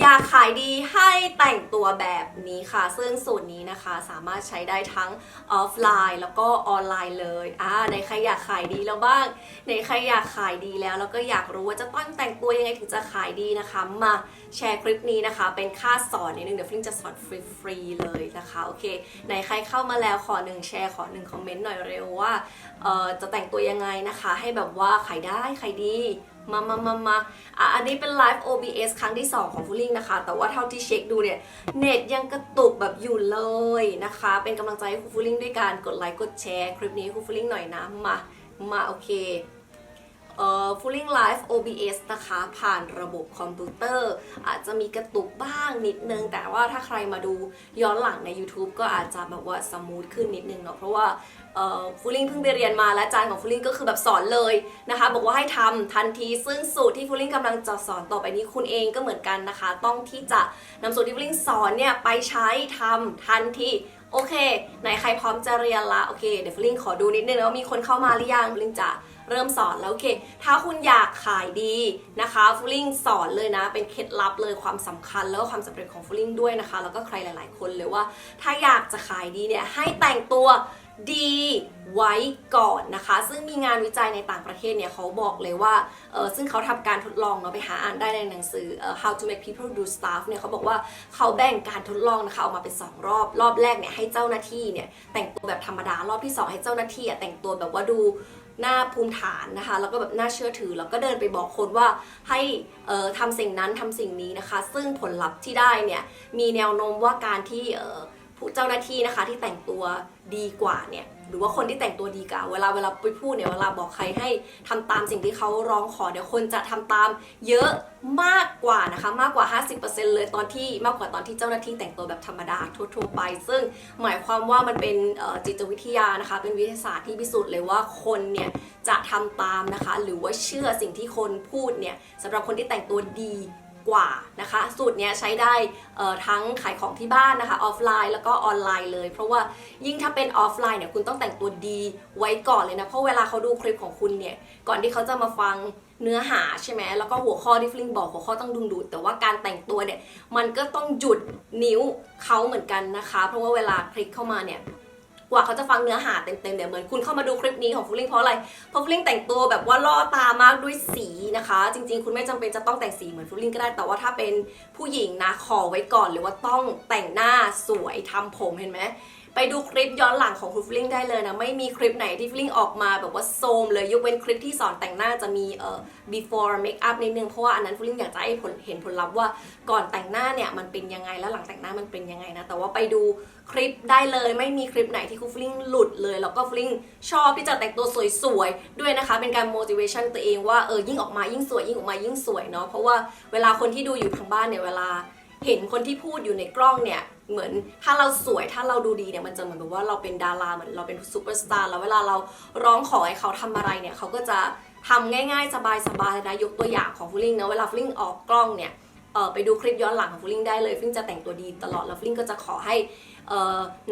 อยากขายดีให้แต่งตัวแบบนี้ค่ะ ซึ่งสูตรนี้นะคะสามารถใช้ได้ทั้งออฟไลน์แล้วก็ออนไลน์เลยอ่าในใครอยากขายดีแล้วบ้างในใครอยากขายดีแล้วแล้วก็อยากรู้ว่าจะต้องแต่งตัวยังไงถึงจะขายดีนะคะ มาแชร์คลิปนี้นะคะ เป็นค่าสอนนิดนึงเดี๋ยวฟลิงจะสอนฟรีๆเลยนะคะโอเคไหนใครเข้ามาแล้วขอหนึ่งแชร์ขอหนึ่งคอมเมนต์หน่อยเร็วว่าจะแต่งตัวยังไงนะคะ ให้แบบว่าขายได้ขายดี มามามามาอะอันนี้เป็นไลฟ์ OBS ครั้งที่ 2 ของฟูลิงนะคะ แต่ว่าเท่าที่เช็คดูเนี่ย เน็ตยังกระตุกแบบอยู่เลยนะคะ เป็นกำลังใจให้ครูฟูลิงด้วยการกดไลค์ กดแชร์ คลิปนี้ครูฟูลิงหน่อยนะ มา มาโอเค เอ่อ Fulling Live OBS นะคะ ผ่านระบบคอมพิวเตอร์ อาจจะมีกระตุกบ้างนิดนึง แต่ว่าถ้าใครมาดูย้อนหลังใน YouTube ก็อาจจะแบบว่าสมูทขึ้นนิดนึงเนาะเพราะว่าเอ่อฟูลิงเพิ่งไปเรียนมาและอาจารย์ของฟูลิงก็คือแบบสอนเลยนะคะ บอกว่าให้ทำทันทีซึ่งสูตรที่ฟูลิงกำลังจะสอนต่อไปนี้คุณเองก็เหมือนกันนะคะ ต้องที่จะนำสูตรที่ฟูลิงสอนเนี่ยไปใช้ทำทันทีโอเค ไหนใครพร้อมจะเรียนละโอเคเดี๋ยวฟูลิงขอดูนิดนึงแล้วามีคนเข้ามาหรือยังฟูลิงจะ เริ่มสอนแล้วโอเค ถ้าคุณอยากขายดีนะคะฟูลิงสอนเลยนะ เป็นเคล็ดลับเลยความสำคัญแล้วก็ความสำเร็จของฟูลิงด้วยนะคะ แล้วก็ใครหลาย ๆ คนเลยว่า ถ้าอยากจะขายดีเนี่ยให้แต่งตัวดีไว้ก่อนนะคะ ซึ่งมีงานวิจัยในต่างประเทศเนี่ยเขาบอกเลยว่าเออซึ่งเขาทำการทดลองเนาะไปหาอ่านได้ในหนังสือ How to make people do stuff เนี่ยเขาบอกว่าเขาแบ่งการทดลองนะคะออกมาเป็น 2 รอบ รอบแรกเนี่ยให้เจ้าหน้าที่เนี่ยแต่งตัวแบบธรรมดารอบที่ 2 ให้เจ้าหน้าที่อะแต่งตัวแบบว่าดู หน้าภูมิฐานนะคะ แล้วก็แบบน่าเชื่อถือ แล้วก็เดินไปบอกคนว่าให้ทำสิ่งนั้นทำสิ่งนี้นะคะ ซึ่งผลลัพธ์ที่ได้เนี่ยมีแนวโน้มว่าการที่ ผู้เจ้าหน้าที่นะคะที่แต่งตัวดีกว่าเนี่ยหรือว่าคนที่แต่งตัวดีกว่าเวลาเวลาไปพูดเนี่ยเวลาบอกใครให้ทำตามสิ่งที่เขาร้องขอเนี่ยคนจะทำตามเยอะมากกว่านะคะมากกว่า 50%เลยตอนที่มากกว่าตอนที่เจ้าหน้าที่แต่งตัวแบบธรรมดาทั่วๆไป ซึ่งหมายความว่ามันเป็นจิตวิทยานะคะเป็นวิทยาศาสตร์ที่พิสูจน์เลยว่าคนเนี่ยจะทำตามนะคะ หรือว่าเชื่อสิ่งที่คนพูดเนี่ยสำหรับคนที่แต่งตัวดี กว่านะคะ สูตรเนี้ยใช้ได้ทั้งขายของที่บ้านนะคะออฟไลน์แล้วก็ออนไลน์เลย เพราะว่ายิ่งถ้าเป็นออฟไลน์เนี่ยคุณต้องแต่งตัวดีไว้ก่อนเลยนะ เพราะเวลาเขาดูคลิปของคุณเนี่ย ก่อนที่เขาจะมาฟังเนื้อหาใช่ไหมแล้วก็หัวข้อที่ฟลิงบอกหัวข้อต้องดึงดูด แต่ว่าการแต่งตัวเนี่ยมันก็ต้องหยุดนิ้วเขาเหมือนกันนะคะ เพราะว่าเวลาคลิกเข้ามาเนี่ย กว่าเขาจะฟังเนื้อหาเต็มๆเนี่ยเหมือนคุณเข้ามาดูคลิปนี้ของฟูลิงเพราะอะไรเพราะฟูลิงแต่งตัวแบบว่าล่อตามากด้วยสีนะคะ จริง ๆ คุณไม่จำเป็นจะต้องแต่งสีเหมือนฟูลิงก็ได้ แต่ว่าถ้าเป็นผู้หญิงนะขอไว้ก่อนหรือว่าต้องแต่งหน้าสวยทำผมเห็นไหม ไปดูคลิปย้อนหลังของคุณฟลิงได้เลยนะ ไม่มีคลิปไหนที่ฟลิงออกมาแบบว่าโซมเลยยกเว้นคลิปที่สอนแต่งหน้าจะมีเอ่อ before make up นิดนึง เพราะว่าอันนั้นฟลิงอยากจะให้ผลเห็นผลลัพธ์ว่าก่อนแต่งหน้าเนี่ยมันเป็นยังไงแล้วหลังแต่งหน้ามันเป็นยังไงนะ แต่ว่าไปดูคลิปได้เลยไม่มีคลิปไหนที่คุณฟลิงหลุดเลย แล้วก็ฟลิงชอบที่จะแต่งตัวสวยๆด้วยนะคะ เป็นการ motivation ตัวเองว่าเออยิ่งออกมายิ่งสวยยิ่งออกมายิ่งสวยเนาะเพราะว่าเวลาคนที่ดูอยู่ทางบ้านเนี่ยเวลา เห็นคนที่พูดอยู่ในกล้องเนี่ยเหมือนถ้าเราสวยถ้าเราดูดีเนี่ยมันจะเหมือนแบบว่าเราเป็นดาราเหมือนเราเป็นซูเปอร์สตาร์แล้วเวลาเราร้องขอให้เขาทำอะไรเนี่ยเขาก็จะทำง่ายๆ สบายๆนะยกตัวอย่างของฟูลิงนะเวลาฟูลิงออกกล้องเนี่ย ไปดูคลิปย้อนหลังของฟูลิงได้เลยฟูลิงจะแต่งตัวดีตลอดแล้วฟูลิงก็จะขอให้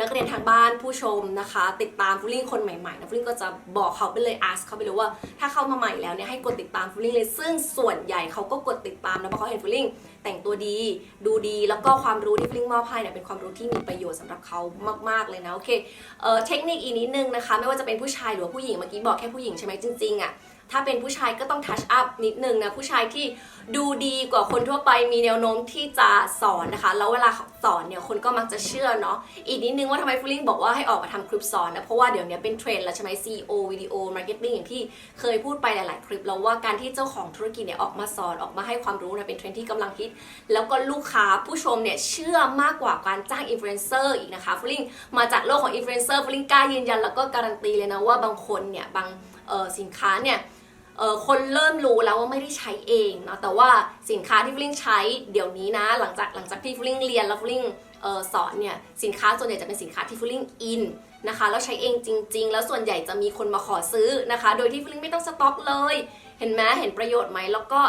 นักเรียนทางบ้านผู้ชมนะคะ ติดตามฟูลิงคนใหม่ๆนะฟูลิงก็จะบอกเขาไปเลย ask เขาไปเลยว่า ถ้าเข้ามาใหม่แล้วเนี่ยให้กดติดตามฟูลิงเลยซึ่งส่วนใหญ่เขาก็กดติดตามนะเพราะเขาเห็นฟูลิงแต่งตัวดีดูดีแล้วก็ความรู้ที่ฟลิงมอบให้เนี่ยเป็นความรู้ที่มีประโยชน์สำหรับเขามากๆเลยนะโอเคเอเทคนิคอีกนิดนึงนะคะ ไม่ว่าจะเป็นผู้ชายหรือผู้หญิงเมื่อกี้บอกแค่ผู้หญิงใช่ไหมจริงๆอะ ถ้าเป็นผู้ชายก็ต้องทัชอัพนิดนึงนะ ผู้ชายที่ดูดีกว่าคนทั่วไปมีแนวโน้มที่จะสอนนะคะ แล้วเวลาสอนเนี่ยคนก็มักจะเชื่อเนาะอีกนิดนึงว่าทำไมฟลิงบอกว่าให้ออกมาทำคลิปสอนนะเพราะว่าเดี๋ยวนี้เป็นเทรนด์แล้วใช่ไหม CEO วิดีโอมาร์เก็ตติ้งอย่างที่เคยพูดไปหลาย ๆ คลิปแล้วว่าการที่เจ้าของธุรกิจเนี่ยออกมาสอนออกมาให้ความรู้เนี่ยเป็นเทรนด์ที่กำลังฮิตแล้วก็ลูกค้าผู้ชมเนี่ยเชื่อมากกว่าการจ้างอินฟลูเอนเซอร์อีกนะคะฟลิงมาจากโลกของอินฟลูเอนเซอร์ฟลิงกล้ายืนยันแล้วก็การันตีเลยนะว่าบางคนเนี่ยบางสินค้าเนี่ย คนเริ่มรู้แล้วว่าไม่ได้ใช้เองเนาะแต่ว่าสินค้าที่ฟลิงใช้เดี๋ยวนี้นะ หลังจากหลังจากที่ฟลิงเรียนแล้วฟลิงเอ่อสอนเนี่ยสินค้าส่วนใหญ่จะเป็นสินค้าที่ฟลิงอินนะคะแล้วใช้เองจริง ๆ แล้วส่วนใหญ่จะมีคนมาขอซื้อนะคะ โดยที่ฟลิงไม่ต้องสต็อกเลย เห็นไหมเห็นประโยชน์ไหมแล้วก็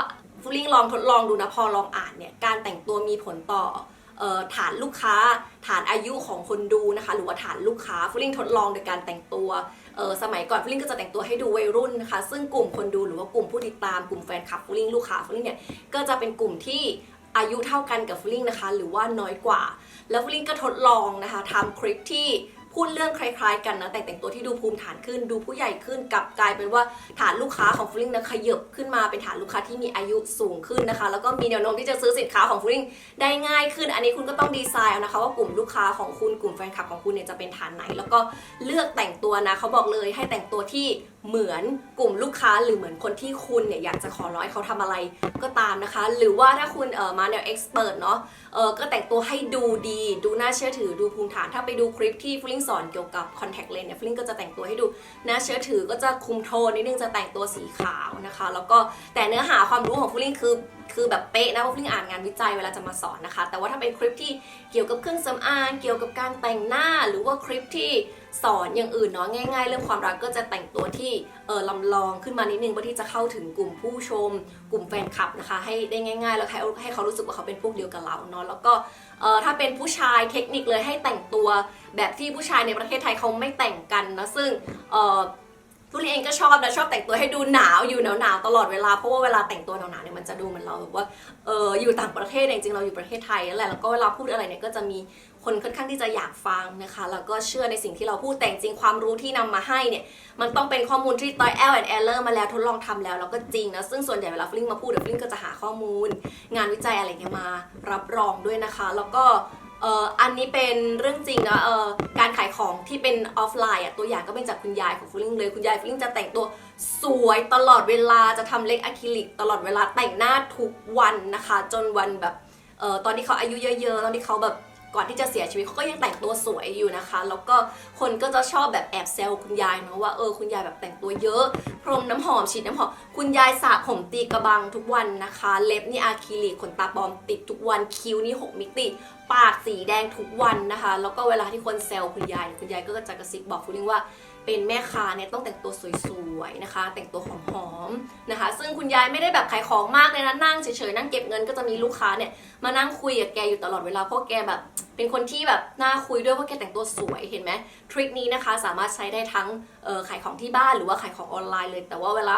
ฟลิงลองทดลองดูนะพอลองอ่านเนี่ยการแต่งตัวมีผลต่อ ฐานลูกค้า ฐานอายุของคนดูนะคะ หรือว่าฐานลูกค้าฟลิงทดลองโดยการแต่งตัวสมัยก่อนฟลิงก็จะแต่งตัวให้ดูวัยรุ่นนะคะซึ่งกลุ่มคนดูหรือว่ากลุ่มผู้ติดตามกลุ่มแฟนคลับฟลิงลูกค้าฟลิงเนี่ยก็จะเป็นกลุ่มที่อายุเท่ากันกับฟลิงนะคะ หรือว่าน้อยกว่า แล้วฟลิงก็ทดลองนะคะทำคลิปที่ พูดเรื่องคล้ายๆ กันนะแต่แต่งตัวที่ดูภูมิฐานขึ้น ดูผู้ใหญ่ขึ้นกับกลายเป็นว่าฐานลูกค้าของฟูลิงนะขยับขึ้นมาเป็นฐานลูกค้าที่มีอายุสูงขึ้นนะคะ แล้วก็มีแนวโน้มที่จะซื้อสินค้าของฟูลิงได้ง่ายขึ้น อันนี้คุณก็ต้องดีไซน์เอานะคะ ว่ากลุ่มลูกค้าของคุณกลุ่มแฟนคลับของคุณเนี่ยจะเป็นฐานไหน แล้วก็เลือกแต่งตัวนะเขาบอกเลยให้แต่งตัวที่ เหมือนกลุ่มลูกค้าหรือเหมือนคนที่คุณเนี่ยอยากจะขอร้อยเขาทำอะไรก็ตามนะคะ หรือว่าถ้าคุณเออมาแนวเอ็กซ์เพรสเนาะเออก็แต่งตัวให้ดูดี ดูน่าเชื่อถือดูภูมิฐาน ถ้าไปดูคลิปที่ฟลิงสอนเกี่ยวกับคอนแทคเลนส์เนี่ยฟลิงก็จะแต่งตัวให้ดูน่าเชื่อถือก็จะคุมโทนนิดนึงจะแต่งตัวสีขาวนะคะ แล้วก็แต่เนื้อหาความรู้ของฟลิงคือ คือแบบเป๊ะนะเพราะฟลิงอ่านงานวิจัยเวลาจะมาสอนนะคะ แต่ว่าถ้าเป็นคลิปที่เกี่ยวกับเครื่องสำอางเกี่ยวกับการแต่งหน้า หรือว่าคลิปที่สอนอย่างอื่นเนาะง่ายๆ เรื่องความรักก็จะแต่งตัวที่เออลำลองขึ้นมานิดนึงเพื่อที่จะเข้าถึงกลุ่มผู้ชม กลุ่มแฟนคลับนะคะ ให้ได้ง่าย ๆ แล้วให้ให้เขารู้สึกว่าเขาเป็นพวกเดียวกับเราเนาะแล้วก็เอ่อถ้าเป็นผู้ชายเทคนิคเลยให้แต่งตัวแบบที่ผู้ชายในประเทศไทยเขาไม่แต่งกันนะซึ่งเอ่อ ทุเรียนเองก็ชอบนะชอบแต่งตัวให้ดูหนาวอยู่หนาวหนาวๆตลอดเวลาเพราะว่าเวลาแต่งตัวหนาวๆเนี่ยมันจะดูเหมือนเราแบบว่าเอออยู่ต่างประเทศเนี่ยจริงๆเราอยู่ประเทศไทยนั่นแหละแล้วก็เวลาพูดอะไรเนี่ยก็จะมีคนค่อนข้างที่จะอยากฟังนะคะ แล้วก็เชื่อในสิ่งที่เราพูดแต่จริงความรู้ที่นำมาให้เนี่ย มันต้องเป็นข้อมูลที่ต้อย L and Error มาแล้วทดลองทำแล้วแล้วก็จริงนะ ซึ่งส่วนใหญ่เวลาฟลิงมาพูดเดี๋ยวฟลิงก็จะหาข้อมูล งานวิจัยอะไรเงี้ยมารับรองด้วยนะคะ แล้วก็ เอ่ออันนี้เป็นเรื่องจริงนะเอ่อการขายของที่เป็นออฟไลน์อะตัวอย่างก็เป็นจากคุณยายของฟลิงเลยคุณยายฟลิงจะแต่งตัวสวยตลอดเวลาจะทำเล็กอะคริลิกตลอดเวลาแต่งหน้าทุกวันนะคะ จนวันแบบเอ่อตอนที่เขาอายุเยอะๆตอนที่เขาแบบ ก่อนที่จะเสียชีวิตเขาก็ยังแต่งตัวสวยอยู่นะคะ แล้วก็คนก็จะชอบแบบแอบแซวคุณยายเนาะว่าเออคุณยายแบบแต่งตัวเยอะ พรมน้ำหอมฉีดน้ำหอมคุณยายสระผมตีกระบังทุกวันนะคะ เล็บนี่อะคริลิกขนตาปลอมติดทุกวันคิ้วนี่6มิติ ปากสีแดงทุกวันนะคะ แล้วก็เวลาที่คนแซวคุณยายคุณยายก็จะกระซิบบอกคุณลิงว่า เป็นแม่ค้าเนี่ยต้องแต่งตัวสวยๆนะคะ แต่งตัวหอมๆนะคะ ซึ่งคุณยายไม่ได้แบบขายของมากเลยนะนั่งเฉยๆนั่งเก็บเงินก็จะมีลูกค้าเนี่ยมานั่งคุยกับแกอยู่ตลอดเวลาเพราะแกแบบเป็นคนที่แบบน่าคุยด้วยเพราะแกแต่งตัวสวยเห็นไหมทริคนี้นะคะสามารถใช้ได้ทั้งขายของที่บ้านหรือว่าขายของออนไลน์เลย แต่ว่าเวลา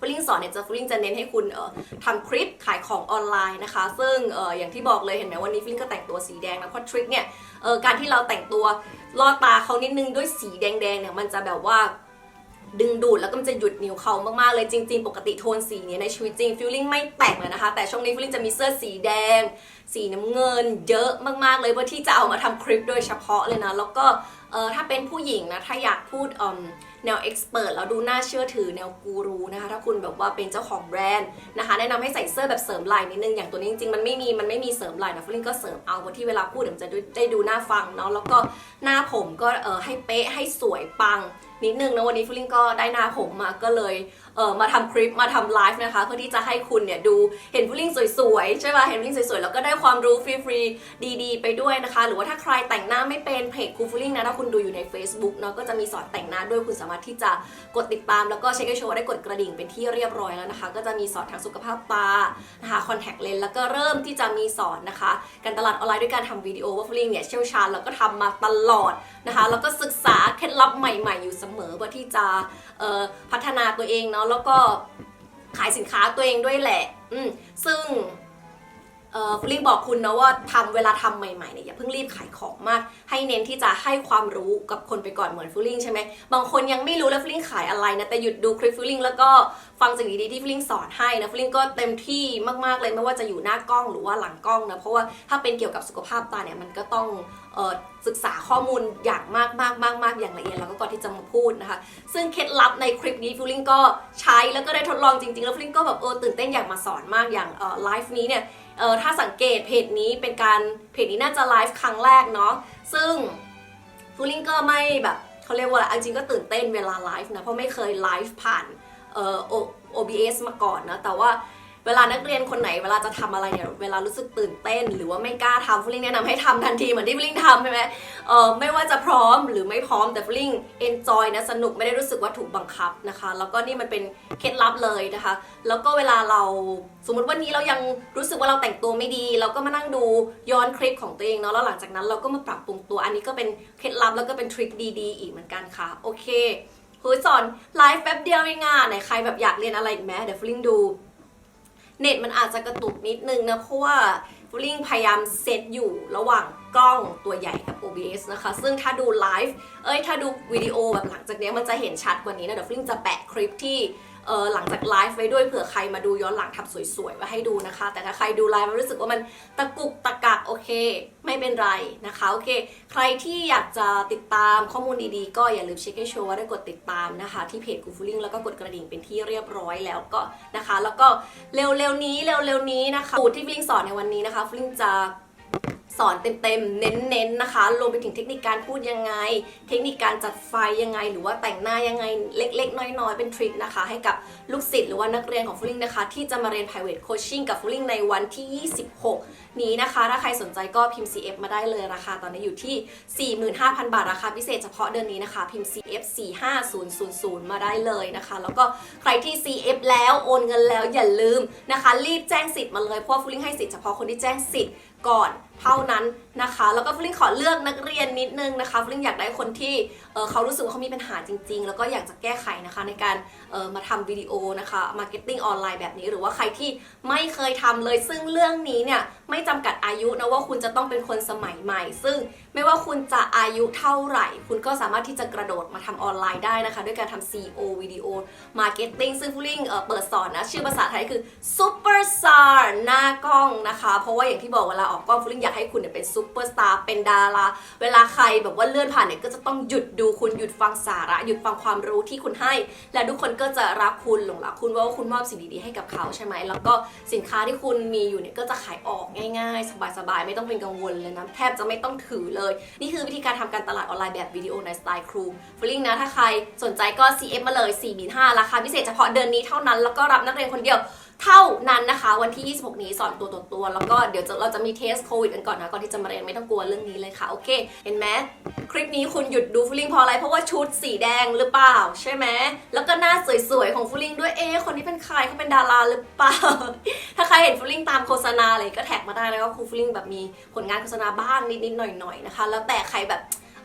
ฟลิงสอนเนี่ยจะฟลิงจะเน้นให้คุณเอ่อทำคลิปขายของออนไลน์นะคะ ซึ่งเอ่ออย่างที่บอกเลยเห็นไหมวันนี้ฟลิงก็แต่งตัวสีแดงนะเพราะทริคเนี่ยเอ่อการที่เราแต่งตัวล่อตาเขานิดนึงด้วยสีแดงๆเนี่ยมันจะแบบว่าดึงดูดแล้วก็มันจะหยุดนิ้วเขามากๆเลยจริง ๆ ปกติโทนสีเนี้ยในชีวิตจริงฟิลลิ่งไม่แต่งเลยนะคะ แต่ช่วงนี้ฟิลลิ่งจะมีเสื้อสีแดง สีน้ำเงิน เยอะมากๆเลยเพื่อที่จะเอามาทำคลิปโดยเฉพาะเลยนะ แล้วก็ เออถ้าเป็นผู้หญิงนะ ถ้าอยากพูดแนวเอ็กซ์เพรสแล้วดูน่าเชื่อถือแนวกูรูนะคะ ถ้าคุณแบบว่าเป็นเจ้าของแบรนด์นะคะ แนะนำให้ใส่เสื้อแบบเสริมลายนิดนึง อย่างตัวนี้จริงๆ มันไม่มี มันไม่มีเสริมลายนะฟลิงก็เสริมเอาเพราที่เวลาพูดเดี๋ยวมันจะได้ดูน่าฟังเนาะ แล้วก็หน้าผมก็เออให้เป๊ะให้สวยปัง นิดนึงนะวันนี้ฟิลลิ่งก็ได้หน้าผมมาก็เลยเออมาทำคลิปมาทำไลฟ์นะคะเพื่อที่จะให้คุณเนี่ยดูเห็นฟิลลิ่งสวยๆใช่ป่ะเห็นฟิลลิ่งสวยๆแล้วก็ได้ความรู้ฟรีๆดีๆ ไปด้วยนะคะ หรือว่าถ้าใครแต่งหน้าไม่เป็นเพจครูฟิลลิ่งนะถ้าคุณดูอยู่ใน Facebook เนาะก็จะมีสอนแต่งหน้าด้วยคุณสามารถที่จะกดติดตาม แล้วก็เช็คให้ชัวร์ได้กดกระดิ่งเป็นที่เรียบร้อยแล้วนะคะ ก็จะมีสอนทางสุขภาพตานะคะคอนแทคเลนส์แล้วก็เริ่มที่จะมีสอนนะคะ การตลาดออนไลน์ด้วยการทำวิดีโอว่าฟิลลิ่งเนี่ยเชี่ยวชาญแล้วก็ทำมาตลอดนะคะ แล้วก็ศึกษาเคล็ดลับใหม่ ๆอยู่เสมอเพื่อที่จะพัฒนาตัวเองเนาะแล้วก็ขายสินค้าตัวเองด้วยแหละ อืมซึ่งฟลิงบอกคุณนะว่าทำเวลาทำใหม่ๆเนี่ยอย่าเพิ่งรีบขายของมาก ให้เน้นที่จะให้ความรู้กับคนไปก่อนเหมือนฟิลลิ่งใช่ไหมบางคนยังไม่รู้แล้วฟิลลิ่งขายอะไรนะแต่หยุดดูคลิปฟิลลิ่งแล้วก็ฟังสิ่งดีๆที่ฟิลลิ่งสอนให้นะฟิลลิ่งก็เต็มที่มากๆเลยไม่ว่าจะอยู่หน้ากล้องหรือว่าหลังกล้องนะเพราะว่าถ้าเป็นเกี่ยวกับสุขภาพตาเนี่ยมันก็ต้องศึกษาข้อมูลอย่างมากมากมากมากอย่างละเอียดแล้วก็ก่อนที่จะมาพูดนะคะ ซึ่งเคล็ดลับในคลิปนี้ฟิลลิ่งก็ใช้แล้วก็ได้ทดลองจริงๆ แล้วฟิลลิ่งก็แบบเออตื่นเต้นอยากมาสอนมากอย่างไลฟ์นี้เนี่ยเออถ้าสังเกตเพจนี้เป็นการเพจนี้น่าจะไลฟ์ครั้งแรกเนาะซึ่งฟิลลิ่งก็ไม่แบบเขาเรียกว่าอะไรจริงก็ตื่นเต้นเวลาไลฟ์นะเพราะไม่เคยไลฟ์ผ่านเออ OBS มาก่อนนะแต่ว่า เวลานักเรียนคนไหนเวลาจะทำอะไรเนี่ยเวลารู้สึกตื่นเต้น หรือว่าไม่กล้าทำฟลิงแนะนำให้ทำทันทีเหมือนที่ฟลิงทำใช่ไหมเออไม่ว่าจะพร้อมหรือไม่พร้อมแต่ฟลิงเอนจอยนะสนุกไม่ได้รู้สึกว่าถูกบังคับนะคะ แล้วก็นี่มันเป็นเคล็ดลับเลยนะคะ แล้วก็เวลาเราสมมติวันนี้เรายังรู้สึกว่าเราแต่งตัวไม่ดี เราก็มานั่งดูย้อนคลิปของตัวเองเนาะแล้วหลังจากนั้นเราก็มาปรับปรุงตัว อันนี้ก็เป็นเคล็ดลับแล้วก็เป็นทริคดีๆ อีกเหมือนกันค่ะโอเคเฮ้ยสอนไลฟ์แป๊บเดียวเองอะไหนใครแบบอยากเรียนอะไรอีกไหมเดี๋ยวฟลิงดู เน็ตมันอาจจะกระตุกนิดนึงนะเพราะว่าฟูลิงพยายามเซตอยู่ระหว่างกล้องตัวใหญ่กับ OBS นะคะ ซึ่งถ้าดูไลฟ์เอ้ยถ้าดูวิดีโอแบบหลังจากนี้มันจะเห็นชัดกว่านี้นะเดี๋ยวฟูลิงจะแปะคลิปที่ เออหลังจากไลฟ์ไว้ด้วยเผื่อใครมาดูย้อนหลังทำสวยๆไว้ให้ดูนะคะ แต่ถ้าใครดูไลฟ์มันรู้สึกว่ามันตะกุกตะกักโอเค ไม่เป็นไรนะคะโอเค ใครที่อยากจะติดตามข้อมูลดีๆ ก็อย่าลืมเช็คให้ชัวร์ว่าได้กดติดตามนะคะ ที่เพจกูฟูลิงแล้วก็กดกระดิ่งเป็นที่เรียบร้อยแล้วก็นะคะ แล้วก็เร็วๆนี้เร็วๆนี้นะคะสูตรที่ฟูลิงสอนในวันนี้นะคะฟูลิงจะ สอนเต็มๆ เน้นๆนนะคะรวมไปถึงเทคนิคการพูดยังไง เทคนิคการจัดไฟยังไง หรือว่าแต่งหน้ายังไงเล็กๆ น้อยๆ เป็นทริคนะคะ ให้กับลูกศิษย์หรือว่านักเรียนของฟูลิงนะคะ ที่จะมาเรียน private coaching กับฟูลิงในวันที่ 26 นี้นะคะ ถ้าใครสนใจก็พิมพ์ CF มาได้เลยราคาตอนนี้อยู่ที่ 45,000 บาทราคาพิเศษเฉพาะเดือนนี้นะคะ พิมพ์ CF 45000 มาได้เลยนะคะ แล้วก็ใครที่ CF แล้วโอนเงินแล้วอย่าลืมนะคะ รีบแจ้งสิทธิ์มาเลยเพราะฟูลิงให้สิทธิ์เฉพาะคนที่แจ้งสิทธิ์ก่อน เท่านั้นนะคะ แล้วก็ฟลิงขอเลือกนักเรียนนิดนึงนะคะฟลิงอยากได้คนที่เเขารู้สึกว่าเขามีปัญหาจริง ๆ แล้วก็อยากจะแก้ไขนะคะในการมาทำวิดีโอนะคะมาร์เก็ตติ้งออนไลน์แบบนี้ หรือว่าใครที่ไม่เคยทำเลย ซึ่งเรื่องนี้เนี่ยไม่จำกัดอายุนะว่าคุณจะต้องเป็นคนสมัยใหม่ ซึ่งไม่ว่าคุณจะอายุเท่าไหร่ คุณก็สามารถที่จะกระโดดมาทำออนไลน์ได้นะคะ ด้วยการทำ CEO วิดีโอมาร์เก็ตติ้งซึ่งฟลิงเเปิดสอนนะชื่อภาษาไทยคือ Super Star หน้ากล้องนะคะ เพราะว่าอย่างที่บอกเวลาออกกล้องฟลิงอยากให้คุณเนี่ยเป็นซูเปอร์สตาร์เป็นดารา เวลาใครแบบว่าเลื่อนผ่านเนี่ยก็จะต้องหยุดดูคุณหยุดฟังสาระ หยุดฟังความรู้ที่คุณให้ และทุกคนก็จะรักคุณหลงรักคุณว่าคุณมอบสิ่งดีๆให้กับเขาใช่ไหมแล้วก็สินค้าที่คุณมีอยู่เนี่ยก็จะขายออกง่าย ๆ สบายๆ ไม่ต้องเป็นกังวลเลยนะแทบจะไม่ต้องถือเลย นี่คือวิธีการทำการตลาดออนไลน์แบบวิดีโอในสไตล์ครูฟลิงนะถ้าใครสนใจก็ CF มาเลย4 5 0ราคาพิเศษเฉพาะเดือนนี้เท่านั้นแล้วก็รับนักเรียนคนเดียว เท่านั้นนะคะ วันที่ 26 นี้สอนตัวต่อตัว แล้วก็เดี๋ยวเราจะมีเทสโควิดกันก่อนนะ ก่อนที่จะมาเรียนไม่ต้องกลัวเรื่องนี้เลยค่ะ โอเค เห็นไหมคลิปนี้คุณหยุดดูฟูลิงเพราะอะไร เพราะว่าชุดสีแดงหรือเปล่า ใช่ไหม แล้วก็หน้าสวยๆ ของฟูลิงด้วย เอ๊คนนี้เป็นใครเขาเป็นดาราหรือเปล่า ถ้าใครเห็นฟูลิงตามโฆษณาอะไรก็แท็กมาได้แล้วก็ครูฟูลิงแบบมีผลงานโฆษณาบ้างนิดๆหน่อยๆนะคะ แล้วแต่ใครแบบ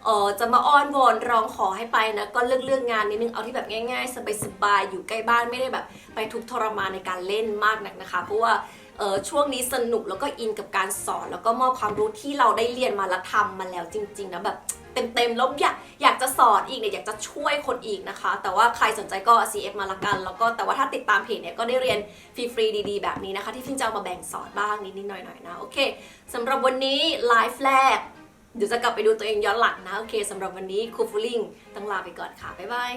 เออจะมาอ้อนวอนร้องขอให้ไปนะ ก็เลือกเลือกงานนิดนึงเอาที่แบบง่าย ๆ สบายๆอยู่ใกล้บ้านไม่ได้แบบ ไปทุกทรมานในการเล่นมากนักนะคะ เพราะว่าเออช่วงนี้สนุกแล้วก็อินกับการสอน แล้วก็มอบความรู้ที่เราได้เรียนมาและทำมาแล้วจริงๆนะแบบเต็มๆแล้วอยากอยากจะสอนอีกเนี่ยอยากจะช่วยคนอีกนะคะ แต่ว่าใครสนใจก็ CF มาละกัน แล้วก็แต่ว่าถ้าติดตามเพจเนี่ยก็ได้เรียนฟรีๆดีๆ แบบนี้นะคะ ที่ฟินจะเอามาแบ่งสอนบ้างนิดๆหน่อยๆนะโอเคสำหรับวันนี้ไลฟ์แรก เดี๋ยวจะกลับไปดูตัวเองย้อนหลังนะ โอเคสำหรับวันนี้ครูฟูลิงต้องลาไปก่อนค่ะ บ๊ายบาย